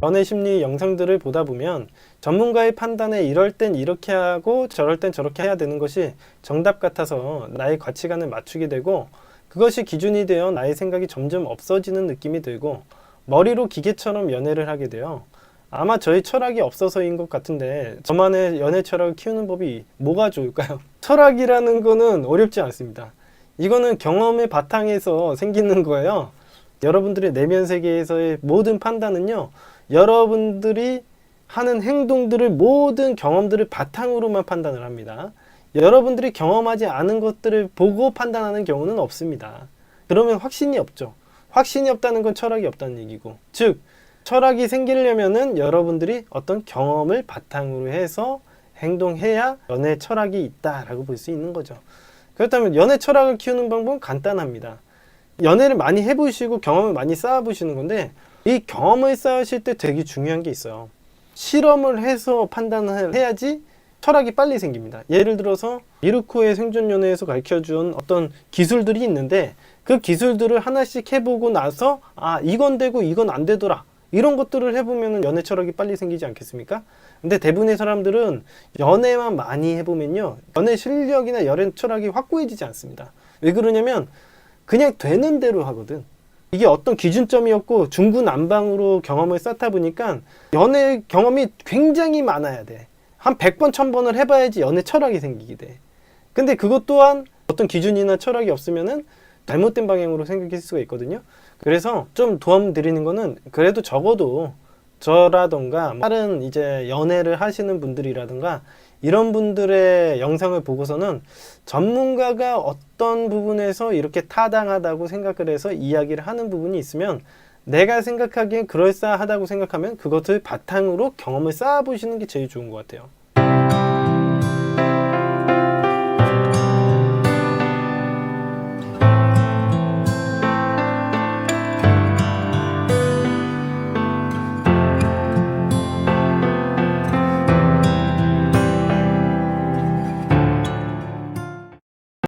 연애 심리 영상들을 보다 보면 전문가의 판단에 이럴 땐 이렇게 하고 저럴 땐 저렇게 해야 되는 것이 정답 같아서 나의 가치관을 맞추게 되고 그것이 기준이 되어 나의 생각이 점점 없어지는 느낌이 들고 머리로 기계처럼 연애를 하게 돼요. 아마 저희 철학이 없어서인 것 같은데 저만의 연애 철학을 키우는 법이 뭐가 좋을까요? 철학이라는 거는 어렵지 않습니다. 이거는 경험의 바탕에서 생기는 거예요. 여러분들의 내면 세계에서의 모든 판단은요, 여러분들이 하는 행동들을 모든 경험들을 바탕으로만 판단을 합니다. 여러분들이 경험하지 않은 것들을 보고 판단하는 경우는 없습니다. 그러면 확신이 없죠. 확신이 없다는 건 철학이 없다는 얘기고. 즉, 철학이 생기려면은 여러분들이 어떤 경험을 바탕으로 해서 행동해야 연애 철학이 있다라고 볼 수 있는 거죠. 그렇다면 연애 철학을 키우는 방법은 간단합니다. 연애를 많이 해보시고 경험을 많이 쌓아보시는 건데 이 경험을 쌓으실 때 되게 중요한 게 있어요. 실험을 해서 판단을 해야지 철학이 빨리 생깁니다. 예를 들어서 미르코의 생존 연애에서 가르쳐준 어떤 기술들이 있는데 그 기술들을 하나씩 해보고 나서 아 이건 되고 이건 안 되더라 이런 것들을 해보면 연애 철학이 빨리 생기지 않겠습니까? 근데 대부분의 사람들은 연애만 많이 해보면요 연애 실력이나 연애 철학이 확고해지지 않습니다. 왜 그러냐면 그냥 되는 대로 하거든. 이게 어떤 기준점이었고 중구난방으로 경험을 쌓다 보니까 연애 경험이 굉장히 많아야 돼. 한 100번, 1000번을 해봐야지 연애 철학이 생기게 돼. 근데 그것 또한 어떤 기준이나 철학이 없으면은 잘못된 방향으로 생각할 수가 있거든요. 그래서 좀 도움 드리는 거는 그래도 적어도 저라던가 다른 이제 연애를 하시는 분들이라든가 이런 분들의 영상을 보고서는 전문가가 어떤 부분에서 이렇게 타당하다고 생각을 해서 이야기를 하는 부분이 있으면 내가 생각하기엔 그럴싸하다고 생각하면 그것을 바탕으로 경험을 쌓아보시는 게 제일 좋은 것 같아요.